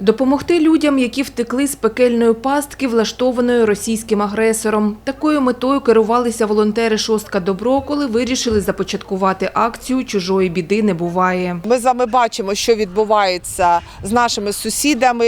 Допомогти людям, які втекли з пекельної пастки, влаштованої російським агресором. Такою метою керувалися волонтери «Шостка Добро», коли вирішили започаткувати акцію «Чужої біди не буває». Ми з вами бачимо, що відбувається з нашими сусідами,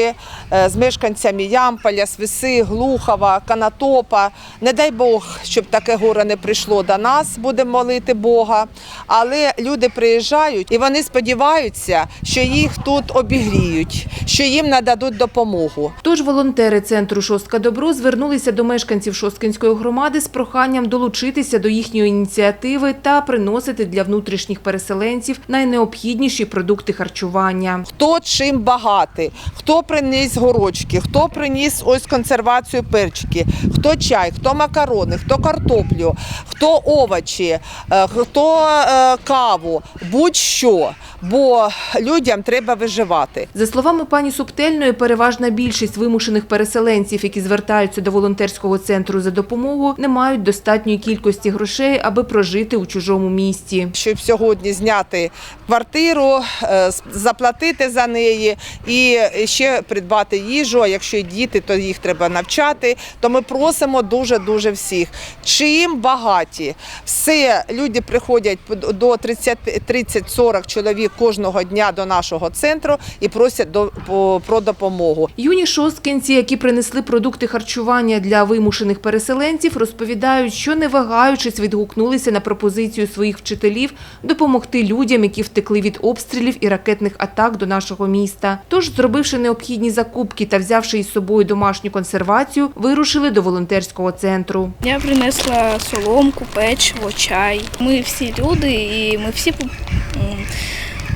е, з мешканцями Ямполя, Свиси, Глухова, Канатопа. Не дай Бог, щоб таке горе не прийшло до нас, будемо молити Бога. Але люди приїжджають і вони сподіваються, що їх тут обігріють, що їм нададуть допомогу. Тож волонтери центру «Шостка Добро» звернулися до мешканців Шосткинської громади з проханням долучитися до їхньої ініціативи та приносити для внутрішніх переселенців найнеобхідніші продукти харчування. Хто чим багатий, хто приніс горочки, хто приніс ось консервацію перчики, хто чай, хто макарони, хто картоплю, хто овочі, е, хто е, каву, будь-що. Бо людям треба виживати. За словами пані Субтельної, переважна більшість вимушених переселенців, які звертаються до волонтерського центру за допомогою, не мають достатньої кількості грошей, аби прожити у чужому місті. Щоб сьогодні зняти квартиру, е, заплатити за неї і ще придбати їжу. А якщо діти, то їх треба навчати. То ми просимо дуже дуже всіх. Чим багаті, все люди приходять до 30-40 чоловік кожного дня до нашого центру і просять до по- про допомогу. Юні шосткинці, які принесли продукти харчування для вимушених переселенців, розповідають, що не вагаючись відгукнулися на пропозицію своїх вчителів допомогти людям, які втекли від обстрілів і ракетних атак до нашого міста. Тож, зробивши необхідні закупки та взявши із собою домашню консервацію, вирушили до волонтерського центру. Я принесла соломку, печиво, чай. Ми всі люди і ми всі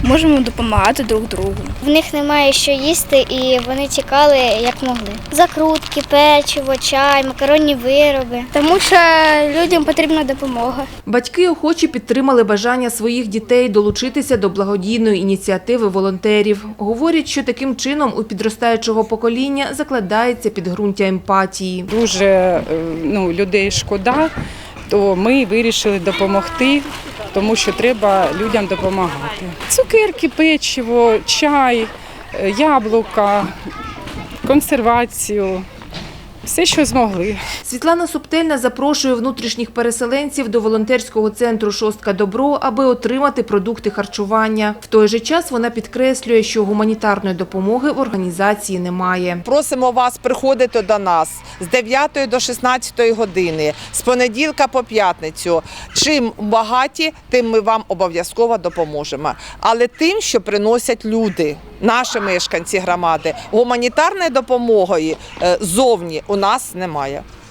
можемо допомагати друг другу. В них немає що їсти, і вони тікали як могли. Закрутки, печиво, чай, макаронні вироби. Тому що людям потрібна допомога. Батьки охочі підтримали бажання своїх дітей долучитися до благодійної ініціативи волонтерів. Говорять, що таким чином у підростаючого покоління закладається підґрунтя емпатії. дуже е, ну, людей шкода, то ми вирішили допомогти, тому що треба людям допомагати. Цукерки, печиво, чай, е, яблука, консервацію, все, що змогли. Світлана Субтельна запрошує внутрішніх переселенців до волонтерського центру «Шостка Добро», аби отримати продукти харчування. В той же час вона підкреслює, що гуманітарної допомоги в організації немає. Просимо вас приходити до нас з 9 до 16 години, з понеділка по п'ятницю. Чим багаті, тим ми вам обов'язково допоможемо. Але тим, що приносять люди, наші мешканці громади, гуманітарної допомоги е, зовні нас немає.